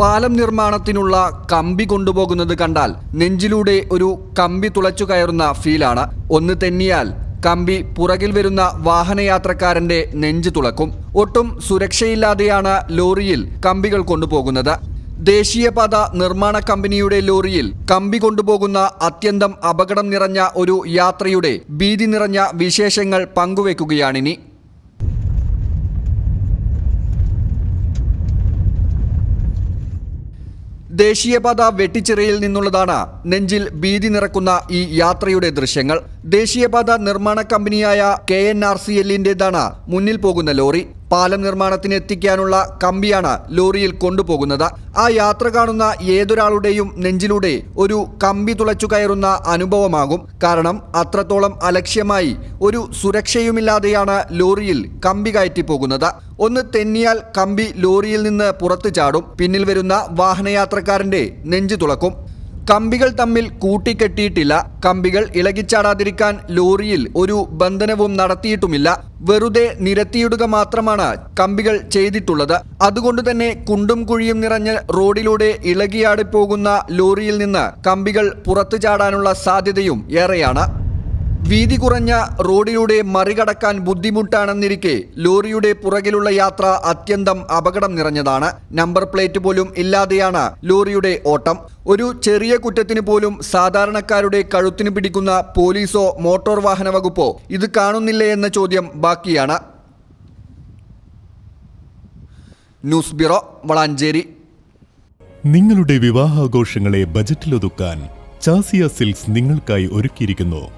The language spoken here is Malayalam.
പാലം നിർമ്മാണത്തിനുള്ള കമ്പി കൊണ്ടുപോകുന്നത് കണ്ടാൽ നെഞ്ചിലൂടെ ഒരു കമ്പി തുളച്ചു കയറുന്ന ഫീലാണ്. ഒന്ന് തെന്നിയാൽ കമ്പി പുറകിൽ വരുന്ന വാഹനയാത്രക്കാരന്റെ നെഞ്ച് തുളക്കും. ഒട്ടും സുരക്ഷയില്ലാതെയാണ് ലോറിയിൽ കമ്പികൾ കൊണ്ടുപോകുന്നത്. ദേശീയപാത നിർമ്മാണ കമ്പനിയുടെ ലോറിയിൽ കമ്പി കൊണ്ടുപോകുന്ന അത്യന്തം അപകടം നിറഞ്ഞ ഒരു യാത്രയുടെ ഭീതി നിറഞ്ഞ വിശേഷങ്ങൾ പങ്കുവെക്കുകയാണിനി. ദേശീയപാത വെട്ടിച്ചിറയിൽ നിന്നുള്ളതാണ് നെഞ്ചിൽ ഭീതി നിറക്കുന്ന ഈ യാത്രയുടെ ദൃശ്യങ്ങൾ. ദേശീയപാത നിർമ്മാണ കമ്പനിയായ കെ എൻ ആർ സി എല്ലിന്റെതാണ് മുന്നിൽ പോകുന്ന ലോറി. പാലം നിർമ്മാണത്തിന് എത്തിക്കാനുള്ള കമ്പിയാണ് ലോറിയിൽ കൊണ്ടുപോകുന്നത്. ആ യാത്ര കാണുന്ന ഏതൊരാളുടെയും നെഞ്ചിലൂടെ ഒരു കമ്പി തുളച്ചു കയറുന്ന അനുഭവമാകും. കാരണം അത്രത്തോളം അലക്ഷ്യമായി ഒരു സുരക്ഷയുമില്ലാതെയാണ് ലോറിയിൽ കമ്പി കയറ്റി പോകുന്നത്. ഒന്ന് തെന്നിയാൽ കമ്പി ലോറിയിൽ നിന്ന് പുറത്തു ചാടും. പിന്നിൽ വരുന്ന വാഹനയാത്രക്കാരന്റെ നെഞ്ചു തുളക്കും. കമ്പികൾ തമ്മിൽ കൂട്ടിക്കെട്ടിയിട്ടില്ല. കമ്പികൾ ഇളകിച്ചാടാതിരിക്കാൻ ലോറിയിൽ ഒരു ബന്ധനവും നടത്തിയിട്ടുമില്ല. വെറുതെ നിരത്തിയിടുക മാത്രമാണ് കമ്പികൾ ചെയ്തിട്ടുള്ളത്. അതുകൊണ്ട് തന്നെ കുണ്ടും കുഴിയും നിറഞ്ഞ് റോഡിലൂടെ ഇളകിയാടി പോകുന്ന ലോറിയിൽ നിന്ന് കമ്പികൾ പുറത്തു ചാടാനുള്ള സാധ്യതയും ഏറെയാണ്. വീതി കുറഞ്ഞ റോഡിലൂടെ മറികടക്കാൻ ബുദ്ധിമുട്ടാണെന്നിരിക്കെ ലോറിയുടെ പുറകിലുള്ള യാത്ര അത്യന്തം അപകടം നിറഞ്ഞതാണ്. നമ്പർ പ്ലേറ്റ് പോലും ഇല്ലാതെയാണ് ലോറിയുടെ ഓട്ടം. ഒരു ചെറിയ കുറ്റത്തിന് പോലും സാധാരണക്കാരുടെ കഴുത്തിന് പിടിക്കുന്ന പോലീസോ മോട്ടോർ വാഹന വകുപ്പോ ഇത് കാണുന്നില്ലേ എന്ന ചോദ്യം ബാക്കിയാണ്. News bureau Valanchery. നിങ്ങളുടെ വിവാഹാഘോഷങ്ങളെ ബജറ്റിലൊതുക്കാൻ ചാസിയ സിൽക്സ് നിങ്ങൾക്കായി ഒരുക്കിയിരിക്കുന്നു.